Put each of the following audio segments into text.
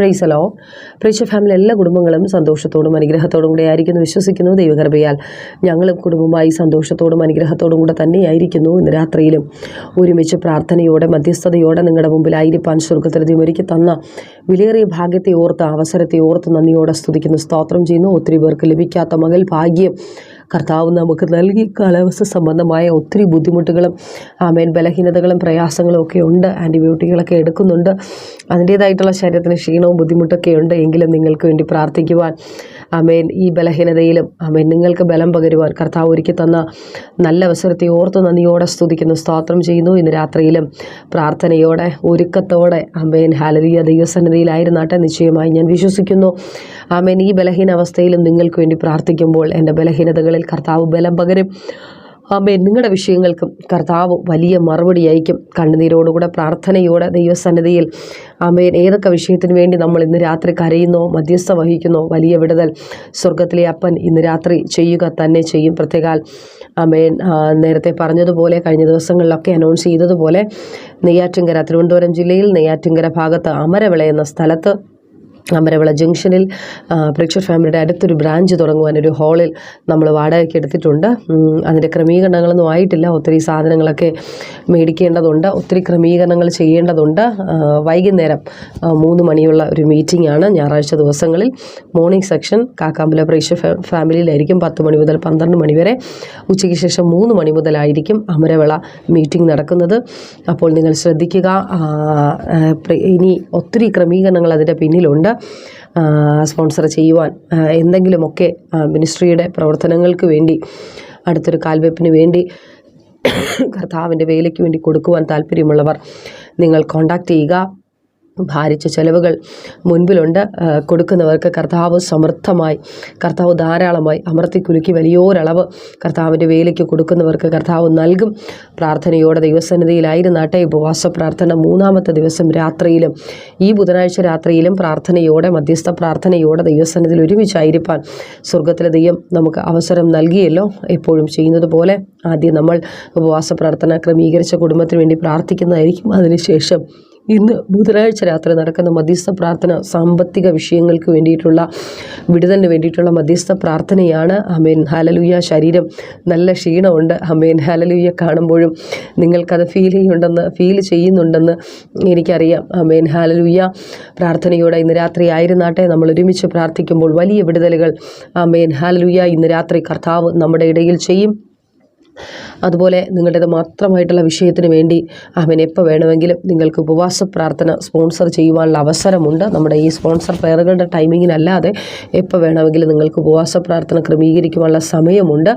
Price hello പ്രേക്ഷ family എല്ലാ കുടുംബങ്ങളും സന്തോഷത്തോടും അനുഗ്രഹത്തോടും കൂടെ ആയിരിക്കുന്നു. വിശ്വസിക്കുന്നു ദൈവകൃപയാൽ. ഞങ്ങളും കുടുംബമായി സന്തോഷത്തോടും അനുഗ്രഹത്തോടും കൂടെ തന്നെയായിരിക്കുന്നു ഇന്ന് രാത്രിയിലും. ഒരുമിച്ച് പ്രാർത്ഥനയോടെ മധ്യസ്ഥതയോടെ നിങ്ങളുടെ മുമ്പിലായിരിക്കാൻ സ്വർഗത്തിൽ ദൈവം ഒരുക്കി തന്ന വിലയേറിയ ഭാഗ്യത്തെ ഓർത്ത് അവസരത്തെ ഓർത്ത് നന്ദിയോടെ സ്തുതിക്കുന്ന. സ്തോത്രം ചെയ്യുന്നു. ഒത്തിരി പേർക്ക് ലഭിക്കാത്ത മകൽ ഭാഗ്യം കർത്താവ് നമുക്ക് നൽകി. കാലാവസ്ഥ സംബന്ധമായ ഒത്തിരി ബുദ്ധിമുട്ടുകളും ആമേൻ ബലഹീനതകളും പ്രയാസങ്ങളും ഒക്കെ ഉണ്ട്. ആന്റിബയോട്ടിക്കുകളൊക്കെ എടുക്കുന്നുണ്ട്. അതിന്റേതായിട്ടുള്ള ശരീരത്തിന് ക്ഷീണവും ബുദ്ധിമുട്ടൊക്കെ ഉണ്ട്. എങ്കിലും നിങ്ങൾക്ക് വേണ്ടി പ്രാർത്ഥിക്കുവാൻ ആമേൻ ഈ ബലഹീനതയിലും ആമേൻ നിങ്ങൾക്ക് ബലം പകരുവാൻ കർത്താവ് ഒരുക്കി തന്ന നല്ല അവസരത്തെ ഓർത്ത് നന്ദിയോടെ സ്തുതിക്കുന്നു. സ്തോത്രം ചെയ്യുന്നു. ഇന്ന് രാത്രിയിലും പ്രാർത്ഥനയോടെ ഒരുക്കത്തോടെ ആമേൻ ഹാലലിയ ദൈവസന്നിധിയിലായിരുന്നാട്ടെ നിശ്ചയമായി. ഞാൻ വിശ്വസിക്കുന്നു. ആമേൻ. ഈ ബലഹീന അവസ്ഥയിലും നിങ്ങൾക്ക് വേണ്ടി പ്രാർത്ഥിക്കുമ്പോൾ എന്റെ ബലഹീനതകളിൽ കർത്താവ് ബലം പകരും. ആമേൻ. നിങ്ങളുടെ വിഷയങ്ങൾക്കും കർത്താവ് വലിയ മറുപടി അയക്കും കണ്ണുനീരോടുകൂടെ പ്രാർത്ഥനയോടെ ദൈവസന്നിധിയിൽ ആമേൻ. ഏതൊക്കെ വിഷയത്തിന് വേണ്ടി നമ്മൾ ഇന്ന് രാത്രി കരയുന്നോ മധ്യസ്ഥ വഹിക്കുന്നോ വലിയ വിടുതൽ സ്വർഗത്തിലെ അപ്പൻ ഇന്ന് രാത്രി ചെയ്യുക തന്നെ ചെയ്യും. പ്രത്യേകാൽ ആമേൻ. നേരത്തെ പറഞ്ഞതുപോലെ കഴിഞ്ഞ ദിവസങ്ങളിലൊക്കെ അനൗൺസ് ചെയ്തതുപോലെ നെയ്യാറ്റിങ്കര തിരുവനന്തപുരം ജില്ലയിൽ നെയ്യാറ്റിങ്കര ഭാഗത്ത് അമരവിള എന്ന സ്ഥലത്ത് അമരവിള ജംഗ്ഷനിൽ പ്രേക്ഷർ ഫാമിലിയുടെ അടുത്തൊരു ബ്രാഞ്ച് തുടങ്ങുവാൻ ഒരു ഹാളിൽ നമ്മൾ വാടകയ്ക്ക് എടുത്തിട്ടുണ്ട്. അതിന്റെ ക്രമീകരണങ്ങളൊന്നും ആയിട്ടില്ല. ഒത്തിരി സാധനങ്ങളൊക്കെ മേടിക്കേണ്ടതുണ്ട്. ഒത്തിരി ക്രമീകരണങ്ങൾ ചെയ്യേണ്ടതുണ്ട്. വൈകുന്നേരം മൂന്ന് മണിയുള്ള ഒരു മീറ്റിംഗ് ആണ് ഞായറാഴ്ച ദിവസങ്ങളിൽ. മോർണിംഗ് സെക്ഷൻ കാക്കാമ്പല പ്രേക്ഷർ ഫാമിലിയിലായിരിക്കും. പത്ത് മണി മുതൽ പന്ത്രണ്ട് മണി വരെ. ഉച്ചയ്ക്ക് ശേഷം മൂന്ന് മണി മുതലായിരിക്കും അമരവിള മീറ്റിംഗ് നടക്കുന്നത്. അപ്പോൾ നിങ്ങൾ ശ്രദ്ധിക്കുക. ഇനി ഒത്തിരി ക്രമീകരണങ്ങൾ അതിന്റെ പിന്നിലുണ്ട്. സ്പോൺസർ ചെയ്യുവാൻ എന്തെങ്കിലുമൊക്കെ മിനിസ്ട്രിയുടെ പ്രവർത്തനങ്ങൾക്ക് വേണ്ടി അടുത്തൊരു കാൽവെപ്പിന് വേണ്ടി കർത്താവിന്റെ വേലയ്ക്ക് വേണ്ടി കൊടുക്കുവാൻ താല്പര്യമുള്ളവർ നിങ്ങൾ കോൺടാക്റ്റ് ചെയ്യുക. ഭാരിച്ച ചെലവുകൾ മുൻപിലുണ്ട്. കൊടുക്കുന്നവർക്ക് കർത്താവ് സമൃദ്ധമായി കർത്താവ് ധാരാളമായി അമർത്തി കുലുക്കി വലിയൊരളവ് കർത്താവിന്റെ വേലയ്ക്ക് കൊടുക്കുന്നവർക്ക് കർത്താവ് നൽകും. പ്രാർത്ഥനയോടെ ദൈവസന്നിധിയിലായിരുന്നാട്ടെ ഉപവാസ പ്രാർത്ഥന. മൂന്നാമത്തെ ദിവസം രാത്രിയിലും ഈ ബുധനാഴ്ച രാത്രിയിലും പ്രാർത്ഥനയോടെ മധ്യസ്ഥ പ്രാർത്ഥനയോടെ ദൈവസന്നിധിയിൽ ഒരുമിച്ചായിരിക്കാൻ സ്വർഗത്തിലെ ദൈവം നമുക്ക് അവസരം നൽകിയല്ലോ. എപ്പോഴും ചെയ്യുന്നത് പോലെ ആദ്യം നമ്മൾ ഉപവാസ പ്രാർത്ഥന ക്രമീകരിച്ച കുടുംബത്തിന് വേണ്ടി പ്രാർത്ഥിക്കുന്നതായിരിക്കും. അതിനുശേഷം ഇന്ന് ബുധനാഴ്ച രാത്രി നടക്കുന്ന മധ്യസ്ഥ പ്രാർത്ഥന സാമ്പത്തിക വിഷയങ്ങൾക്ക് വേണ്ടിയിട്ടുള്ള വിടുതലിന് വേണ്ടിയിട്ടുള്ള മധ്യസ്ഥ പ്രാർത്ഥനയാണ്. അമേൻ ഹാലലുയ്യ ശരീരം നല്ല ക്ഷീണമുണ്ട്. അമേൻ ഹാലലുയ്യ കാണുമ്പോഴും നിങ്ങൾക്കത് ഫീൽ ചെയ്യുന്നുണ്ടെന്ന് ഫീൽ ചെയ്യുന്നുണ്ടെന്ന് എനിക്കറിയാം. അമേൻ ഹാലലുയ്യ പ്രാർത്ഥനയോടെ ഇന്ന് രാത്രി ആയിരുന്നാട്ടെ. നമ്മൾ ഒരുമിച്ച് പ്രാർത്ഥിക്കുമ്പോൾ വലിയ വിടുതലുകൾ അമേൻ ഹാലലുയ്യ ഇന്ന് രാത്രി കർത്താവ് നമ്മുടെ ഇടയിൽ ചെയ്യും. അതുപോലെ നിങ്ങളുടേത് മാത്രമായിട്ടുള്ള വിഷയത്തിന് വേണ്ടി അവൻ എപ്പോൾ വേണമെങ്കിലും നിങ്ങൾക്ക് ഉപവാസ പ്രാർത്ഥന സ്പോൺസർ ചെയ്യുവാനുള്ള അവസരമുണ്ട്. നമ്മുടെ ഈ സ്പോൺസർ പ്രയറുകളുടെ ടൈമിങ്ങിനല്ലാതെ എപ്പോൾ വേണമെങ്കിലും നിങ്ങൾക്ക് ഉപവാസ പ്രാർത്ഥന ക്രമീകരിക്കുവാനുള്ള സമയമുണ്ട്.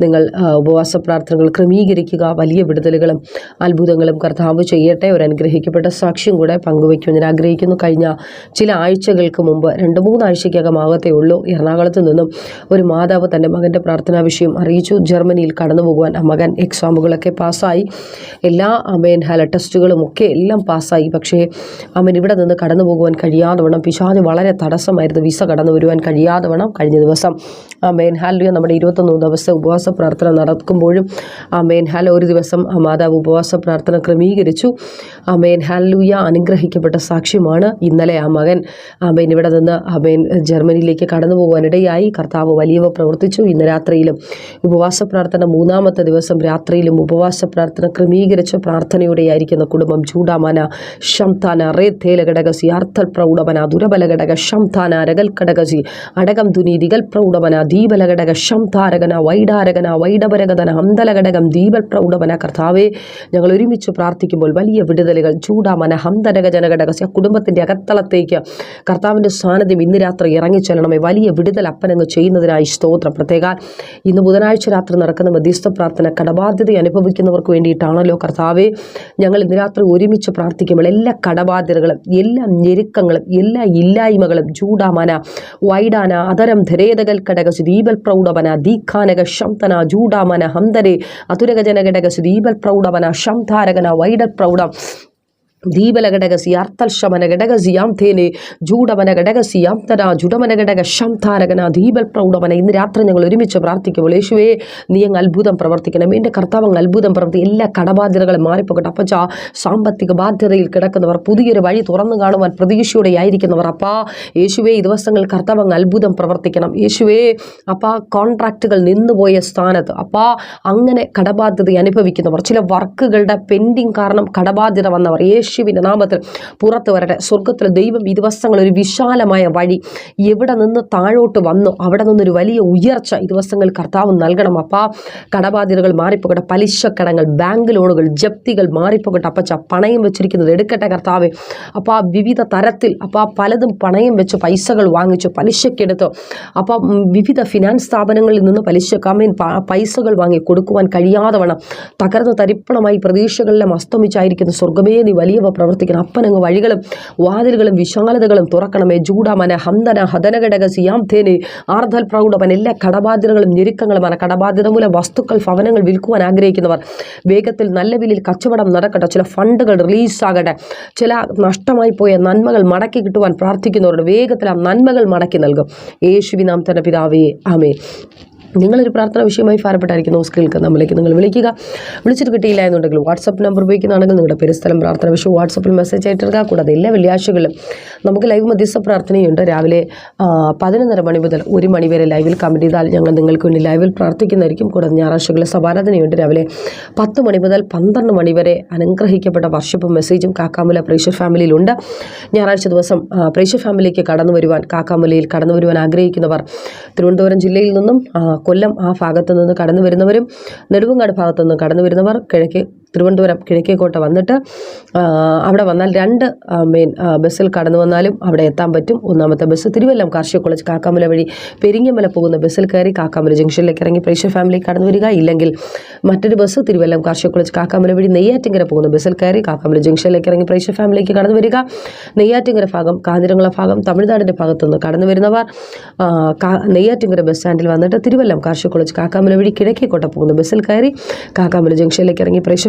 നിങ്ങൾ ഉപവാസ പ്രാർത്ഥനകൾ ക്രമീകരിക്കുക വലിയ വിടുതലുകളും അത്ഭുതങ്ങളും കർത്താവ് ചെയ്യട്ടെ ഒരു അനുഗ്രഹിക്കപ്പെട്ട സാക്ഷ്യം കൂടെ പങ്കുവയ്ക്കും ഞാൻ ആഗ്രഹിക്കുന്നു. കഴിഞ്ഞ ചില ആഴ്ചകൾക്ക് മുമ്പ് രണ്ട് മൂന്നാഴ്ചയ്ക്കകം ആകത്തേ ഉള്ളൂ. എറണാകുളത്ത് നിന്നും ഒരു മാതാവ് തന്റെ മകന്റെ പ്രാർത്ഥനാ വിഷയം അറിയിച്ചു. ജർമ്മനിയിൽ കടന്നു പോകുവാൻ മകൻ എക്സാമുകളൊക്കെ പാസ്സായി. എല്ലാ അമേൻ ഹല ടെസ്റ്റുകളും ഒക്കെ എല്ലാം പാസ്സായി. പക്ഷേ അവൻ ഇവിടെ നിന്ന് കടന്നു പോകുവാൻ കഴിയാതെ വേണം പിശാജ് വളരെ തടസ്സമായിരുന്നു. വിസ കടന്നു വരുവാൻ കഴിയാതെ വേണം കഴിഞ്ഞ ദിവസം മേൻ ഹാലിയ നമ്മുടെ ഇരുപത്തൊന്ന് ദിവസം ഉപവാസ പ്രാർത്ഥന നടക്കുമ്പോഴും ആ മേൻഹാൽ ഒരു ദിവസം മാതാവ് ഉപവാസ പ്രാർത്ഥന ക്രമീകരിച്ചു. ആ മേൻ ഹാലൂയ അനുഗ്രഹിക്കപ്പെട്ട സാക്ഷ്യമാണ് ഇന്നലെ ആ മകൻ. ആ മേൻ ഇവിടെ നിന്ന് ആ മേൻ ജർമ്മനിയിലേക്ക് കടന്നു പോകാനിടയായി. കർത്താവ് വലിയവ പ്രവർത്തിച്ചു. ഇന്ന് രാത്രിയിലും ഉപവാസ പ്രാർത്ഥന മൂന്നാമത്തെ ദിവസം രാത്രിയിലും ഉപവാസ പ്രാർത്ഥന ക്രമീകരിച്ച പ്രാർത്ഥനയോടെയായിരിക്കുന്ന കുടുംബം ചൂടാമന ശംതാന റേ തേലഘടകസി അർത്ഥൽ ദുരബല ദുരബലഘടക ശംതാന രകൽ ഘടകസി അടകം ദുനീതികൽ ദിഗൽ ദീപല ദീപലഘടക ശംതാരകന വൈഡാരകന വൈഡപരകഥന ഹന്തലഘടകം ദീപൽ പ്രൗഢവന കർത്താവെ ഞങ്ങൾ ഒരുമിച്ച് പ്രാർത്ഥിക്കുമ്പോൾ വലിയ വിടുതലുകൾ ചൂടാമന ഹന്തരക ജനഘടക കുടുംബത്തിന്റെ അകത്തളത്തേക്ക് കർത്താവിന്റെ സാന്നിധ്യം ഇന്ന് രാത്രി ഇറങ്ങിച്ചെല്ലണമേ. വലിയ വിടുതൽ അപ്പനങ്ങ് ചെയ്യുന്നതിനായി സ്തോത്രം. പ്രത്യേക ഇന്ന് ബുധനാഴ്ച രാത്രി നടക്കുന്ന മധ്യസ്ഥ പ്രാർത്ഥന കടബാധ്യത അനുഭവിക്കുന്നവർക്ക് വേണ്ടിയിട്ടാണല്ലോ കർത്താവെ. ഞങ്ങൾ ഇന്ന് രാത്രി ഒരുമിച്ച് പ്രാർത്ഥിക്കുമ്പോൾ എല്ലാ കടബാധ്യതകളും എല്ലാ ഞെരുക്കങ്ങളും എല്ലാ ഇല്ലായ്മകളും ചൂടാമന വൈഡാന അതരം ധരേതകൽ കടകസു ദീപൽ പ്രൗഢവന ദീഖാനക ശംതന ജൂഡാമന ഹന്തരെ അതുരക ജനഘടകസു ദീപൽ പ്രൗഢവന ശംധാരകന വൈഡൽ പ്രൗഢം ദീപലഘടകസി അർത്ഥൽശമന ഘടകസിയാം തേനെ ജൂഡമന ഘടകസിയാം തന ജുഡമന ഘടക ശംതാരകന ദീപൽ പ്രൗഢമന ഇന്ന് രാത്രി ഞങ്ങൾ ഒരുമിച്ച് പ്രാർത്ഥിക്കുമ്പോൾ യേശുവേ നീ അങ്ങ് അത്ഭുതം പ്രവർത്തിക്കണം. എന്റെ കർത്താവ് അത്ഭുതം പ്രവർത്തി എല്ലാ കടബാധ്യതകളും മാറിപ്പോകട്ടെ. അപ്പച്ച സാമ്പത്തിക ബാധ്യതയിൽ കിടക്കുന്നവർ പുതിയൊരു വഴി തുറന്നു കാണുവാൻ പ്രതീക്ഷയോടെ ആയിരിക്കുന്നവർ അപ്പാ യേശുവേ ഈ ദിവസങ്ങൾ കർത്താവ് അത്ഭുതം പ്രവർത്തിക്കണം. യേശുവേ അപ്പാ കോൺട്രാക്റ്റുകൾ നിന്നുപോയ സ്ഥാനത്ത് അപ്പാ അങ്ങനെ കടബാധ്യത അനുഭവിക്കുന്നവർ ചില വർക്കുകളുടെ പെൻഡിങ് കാരണം കടബാധ്യത വന്നവർ യേശുവിന്റെ നാമത്തിൽ പുറത്ത് വരട്ടെ. സ്വർഗത്തിൽ ദൈവം ഈ ഒരു വിശാലമായ വഴി എവിടെ നിന്ന് താഴോട്ട് വന്നു അവിടെ നിന്നൊരു വലിയ ഉയർച്ച ഈ കർത്താവ് നൽകണം. അപ്പാ കടബാധ്യതകൾ മാറിപ്പോകട്ടെ പലിശക്കടങ്ങൾ ബാങ്ക് ലോണുകൾ ജപ്തികൾ മാറിപ്പോകട്ടെ. അപ്പച്ച പണയം വെച്ചിരിക്കുന്നത് എടുക്കട്ടെ കർത്താവെ. അപ്പോൾ ആ വിവിധ തരത്തിൽ അപ്പോൾ പലതും പണയം വെച്ച് പൈസകൾ വാങ്ങിച്ചു പലിശക്കെടുത്തു അപ്പോൾ ഉം, വിവിധ ഫിനാൻസ് സ്ഥാപനങ്ങളിൽ നിന്ന് പലിശ കമ്മീൻ പൈസകൾ വാങ്ങി കൊടുക്കുവാൻ കഴിയാതെ വേണം തകർന്ന് തരിപ്പണമായി പ്രതീക്ഷകളിലും അസ്തമിച്ചായിരിക്കുന്ന. സ്വർഗമേ നീ വലിയവ പ്രവർത്തിക്കണം അപ്പനങ്ങ് വഴികളും വാതിലുകളും വിശാലതകളും തുറക്കണമേ. ചൂടാമന ഹന്തന ഹതനഘടക തേനെ ആർദ്ധൽ പ്രൗഢമൻ എല്ലാ കടബാധ്യതകളും ഞെരുക്കങ്ങളും ആണ്. കടബാധ്യത മൂലം വസ്തുക്കൾ ഭവനങ്ങൾ വിൽക്കുവാൻ ആഗ്രഹിക്കുന്നവർ വേഗത്തിൽ നല്ല വിലയിൽ കച്ചവടം നടക്കട്ടെ. ചില ഫണ്ടുകൾ റിലീസാകട്ടെ ചില നഷ്ടമായി പോയ നന്മകൾ മടക്കി കിട്ടുവാൻ പ്രാർത്ഥിക്കുന്നവരുടെ വേഗത്തിൽ ആ നന്മകൾ മടക്കി നൽകും. യേശുവിനാം തന്നെ പിതാവേ ആമേ നിങ്ങളൊരു പ്രാർത്ഥന വിഷയമായി ഭാരപ്പെട്ടായിരിക്കുന്നു. സ്കിൽക്ക് നമ്മളിലേക്ക് നിങ്ങൾ വിളിക്കുക. വിളിച്ചിട്ട് കിട്ടിയില്ല എന്നുണ്ടെങ്കിൽ വാട്സപ്പ് നമ്പർ ഉപയോഗിക്കുന്നതാണെങ്കിൽ നിങ്ങളുടെ പെരുസ്ഥലം പ്രാർത്ഥന വിഷയം വാട്സപ്പിൽ മെസ്സേജ് ആയിട്ടിറക്കുക കൂടാതെ എല്ലാ വെള്ളിയാഴ്ചകളിലും നമുക്ക് ലൈവ് മധ്യസ്ഥ പ്രാർത്ഥനയുണ്ട്. രാവിലെ പതിനൊന്നര മണി മുതൽ ഒരു മണി വരെ ലൈവിൽ കമന്റ് ചെയ്താൽ ഞങ്ങൾ നിങ്ങൾക്ക് വേണ്ടി ലൈവിൽ പ്രാർത്ഥിക്കുന്നതായിരിക്കും. കൂടാതെ ഞായറാഴ്ചകളിൽ സഭാരാധനയുണ്ട് രാവിലെ പത്ത് മണി മുതൽ പന്ത്രണ്ട് മണി വരെ അനുഗ്രഹിക്കപ്പെട്ട വർഷിപ്പും മെസ്സേജും കാക്കാമല പ്രേക്ഷർ ഫാമിലിയിലുണ്ട് ഞായറാഴ്ച ദിവസം പ്രേക്ഷർ ഫാമിലിക്ക് കടന്നു വരുവാൻ കാക്കാമലയിൽ കടന്നു വരുവാൻ ആഗ്രഹിക്കുന്നവർ തിരുവനന്തപുരം ജില്ലയിൽ നിന്നും കൊല്ലം ആ ഭാഗത്തു നിന്ന് കടന്നു വരുന്നവരും നെടുവങ്ങാട് ഭാഗത്തു നിന്ന് കടന്നു വരുന്നവർ കിഴക്കേ തിരുവനന്തപുരം കിഴക്കേക്കോട്ട വന്നിട്ട് അവിടെ വന്നാൽ രണ്ട് മെയിൻ ബസ്സിൽ കടന്നു വന്നാലും അവിടെ എത്താൻ പറ്റും. ഒന്നാമത്തെ ബസ് തിരുവല്ലം കാർഷിക കോളേജ് കാക്കാമല വഴി പെരിങ്ങമല പോകുന്ന ബസ്സിൽ കയറി കാക്കാമല ജംഗ്ഷനിലേക്ക് ഇറങ്ങി പ്രേക്ഷ ഫാമിലി കടന്നു വരിക. ഇല്ലെങ്കിൽ മറ്റൊരു ബസ് തിരുവല്ലം കാർഷിക കോളേജ് കാക്കാമല വഴി നെയ്യാറ്റിങ്കര പോകുന്ന ബസ്സിൽ കയറി കാക്കാമല ജംഗ്ഷനിലേക്ക് ഇറങ്ങി പ്രേക്ഷ ഫാമിലിക്ക് കടന്നു വരിക. നെയ്യാറ്റിങ്കര ഭാഗം കാഞ്ഞിരങ്ങള ഭാഗം തമിഴ്നാടിന്റെ ഭാഗത്തുനിന്ന് കടന്നു വരുന്നവർ നെയ്യാറ്റിങ്കര ബസ് സ്റ്റാൻഡിൽ വന്നിട്ട് തിരുവല്ലം കാർഷിക കോളേജ് കാക്കാമല വഴി കിഴക്കേക്കോട്ട പോകുന്ന ബസ്സിൽ കയറി കാക്കാമല ജംഗ്ഷനിലേക്ക് ഇറങ്ങി പ്രേക്ഷ